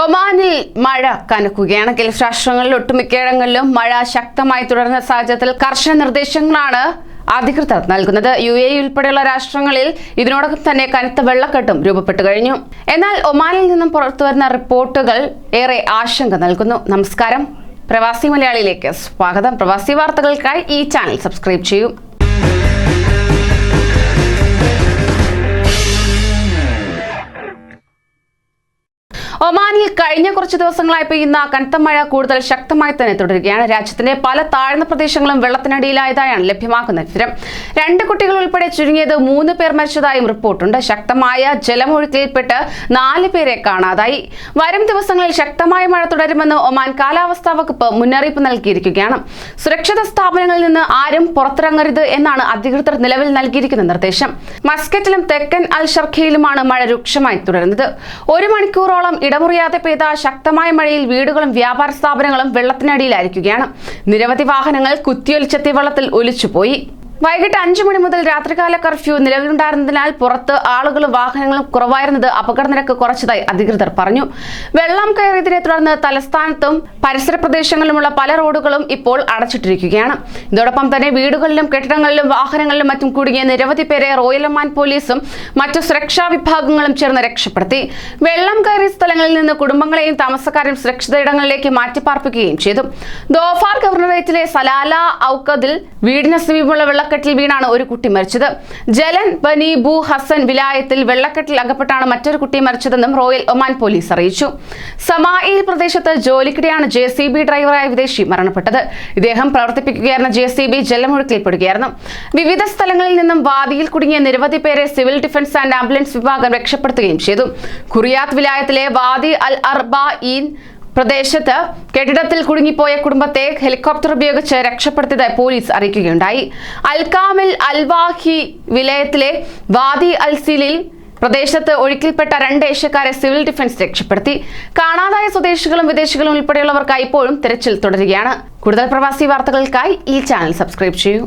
ഒമാനിൽ മഴ കനക്കുകയാണ്. ഗൾഫ് രാഷ്ട്രങ്ങളിൽ ഒട്ടുമിക്കയിടങ്ങളിലും മഴ ശക്തമായി തുടരുന്ന സാഹചര്യത്തിൽ കർശന നിർദ്ദേശങ്ങളാണ് അധികൃതർ നൽകുന്നത്. യു എ ഉൾപ്പെടെയുള്ള രാഷ്ട്രങ്ങളിൽ ഇതിനോടകം തന്നെ കനത്ത വെള്ളക്കെട്ടും രൂപപ്പെട്ടു കഴിഞ്ഞു. എന്നാൽ ഒമാനിൽ നിന്നും പുറത്തുവരുന്ന റിപ്പോർട്ടുകൾ ഏറെ ആശങ്ക നൽകുന്നു. നമസ്കാരം. പ്രവാസി മലയാളിയിലേക്ക് സ്വാഗതം. പ്രവാസി വാർത്തകൾക്കായി ഈ ചാനൽ സബ്സ്ക്രൈബ് ചെയ്യൂ. ഒമാനിൽ കഴിഞ്ഞ കുറച്ച് ദിവസങ്ങളായി പെയ്യുന്ന കനത്ത മഴ കൂടുതൽ ശക്തമായി തന്നെ തുടരുകയാണ്. രാജ്യത്തിന്റെ പല താഴ്ന്ന പ്രദേശങ്ങളും വെള്ളത്തിനടിയിലായതായാണ് ലഭ്യമാക്കുന്ന വിവരം. രണ്ട് കുട്ടികൾ ഉൾപ്പെടെ ചുരുങ്ങിയത് മൂന്ന് പേർ മരിച്ചതായും റിപ്പോർട്ടുണ്ട്. ശക്തമായ ജലമൊഴുക്കിൽപ്പെട്ട് നാല് പേരെ കാണാതായി. വരും ദിവസങ്ങളിൽ ശക്തമായ മഴ തുടരുമെന്ന് ഒമാൻ കാലാവസ്ഥാ വകുപ്പ് മുന്നറിയിപ്പ് നൽകിയിരിക്കുകയാണ്. സുരക്ഷിത സ്ഥാപനങ്ങളിൽ നിന്ന് ആരും പുറത്തിറങ്ങരുത് എന്നാണ് അധികൃതർ നിലവിൽ നൽകിയിരിക്കുന്ന നിർദ്ദേശം. മസ്കറ്റിലും തെക്കൻ അൽ ഷർഖയിലുമാണ് മഴ രൂക്ഷമായി തുടരുന്നത്. ഒരു മണിക്കൂറോളം ഇടമുറിയാതെ പെയ്ത ശക്തമായ മഴയിൽ വീടുകളും വ്യാപാര സ്ഥാപനങ്ങളും വെള്ളത്തിനടിയിലായിരിക്കുകയാണ്. നിരവധി വാഹനങ്ങൾ കുത്തിയൊലിച്ചെത്തിയ വെള്ളത്തിൽ ഒലിച്ചുപോയി. വൈകിട്ട് അഞ്ചു മണി മുതൽ രാത്രികാല കർഫ്യൂ നിലവിലുണ്ടായിരുന്നതിനാൽ പുറത്ത് ആളുകളും വാഹനങ്ങളും കുറവായിരുന്നത് അപകട നിരക്ക് കുറച്ചതായി അധികൃതർ പറഞ്ഞു. വെള്ളം കയറിയതിനെ തുടർന്ന് തലസ്ഥാനത്തും പരിസര പ്രദേശങ്ങളിലുമുള്ള പല റോഡുകളും ഇപ്പോൾ അടച്ചിട്ടിരിക്കുകയാണ്. ഇതോടൊപ്പം തന്നെ വീടുകളിലും കെട്ടിടങ്ങളിലും വാഹനങ്ങളിലും മറ്റും കുടുങ്ങിയ നിരവധി പേരെ റോയൽ ഒമാൻ പോലീസും മറ്റു സുരക്ഷാ വിഭാഗങ്ങളും ചേർന്ന് രക്ഷപ്പെടുത്തി. വെള്ളം കയറിയ സ്ഥലങ്ങളിൽ നിന്ന് കുടുംബങ്ങളെയും താമസക്കാരെയും സുരക്ഷിത ഇടങ്ങളിലേക്ക് മാറ്റിപ്പാർപ്പിക്കുകയും ചെയ്തു. ദോഫാർ ഗവർണറേറ്റിലെ സലാല ഔക്കദിൽ വീടിന് സമീപമുള്ള വെള്ളക്കെട്ടിൽ വീണാണ് ഒരു കുട്ടി മരിച്ചത്. ജലൻ ബനി ബു ഹസൻ വിലായത്തിൽ വെള്ളക്കെട്ടിൽ അകപ്പെട്ടാണ് മറ്റൊരു കുട്ടി മരിച്ചതെന്നും റോയൽ ഒമാൻ പോലീസ് അറിയിച്ചു. സമായിൽ പ്രദേശത്ത് ജോലിക്കിടെയാണ് ജെ സി ബി ഡ്രൈവറായ വിദേശി മരണപ്പെട്ടത്. ഇദ്ദേഹം പ്രവർത്തിപ്പിക്കുകയായിരുന്ന ജെ സി ബി ജലമൊഴുക്കിൽപ്പെടുകയായിരുന്നു വിവിധ സ്ഥലങ്ങളിൽ നിന്നും വാദിയിൽ കുടുങ്ങിയ നിരവധി പേരെ സിവിൽ ഡിഫൻസ് ആൻഡ് ആംബുലൻസ് വിഭാഗം രക്ഷപ്പെടുത്തുകയും ചെയ്തു. കുറിയാത്ത് വിലായത്തിലെ വാദി അൽ അർബ ഈൻ പ്രദേശത്ത് കെട്ടിടത്തിൽ കുടുങ്ങിപ്പോയ കുടുംബത്തെ ഹെലികോപ്റ്റർ ഉപയോഗിച്ച് രക്ഷപ്പെടുത്തിയതായി പോലീസ് അറിയിക്കുകയുണ്ടായി. അൽകാമിൽ അൽവാഹി വിലയത്തിലെ വാദി അൽസിലിൽ പ്രദേശത്ത് ഒഴുക്കിൽപ്പെട്ട രണ്ട് ഏഷ്യക്കാരെ സിവിൽ ഡിഫൻസ് രക്ഷപ്പെടുത്തി. കാണാതായ സ്വദേശികളും വിദേശികളും ഉൾപ്പെടെയുള്ളവർക്കായി ഇപ്പോഴും തിരച്ചിൽ തുടരുകയാണ്. കൂടുതൽ പ്രവാസി വാർത്തകൾക്കായി ഈ ചാനൽ സബ്സ്ക്രൈബ് ചെയ്യൂ.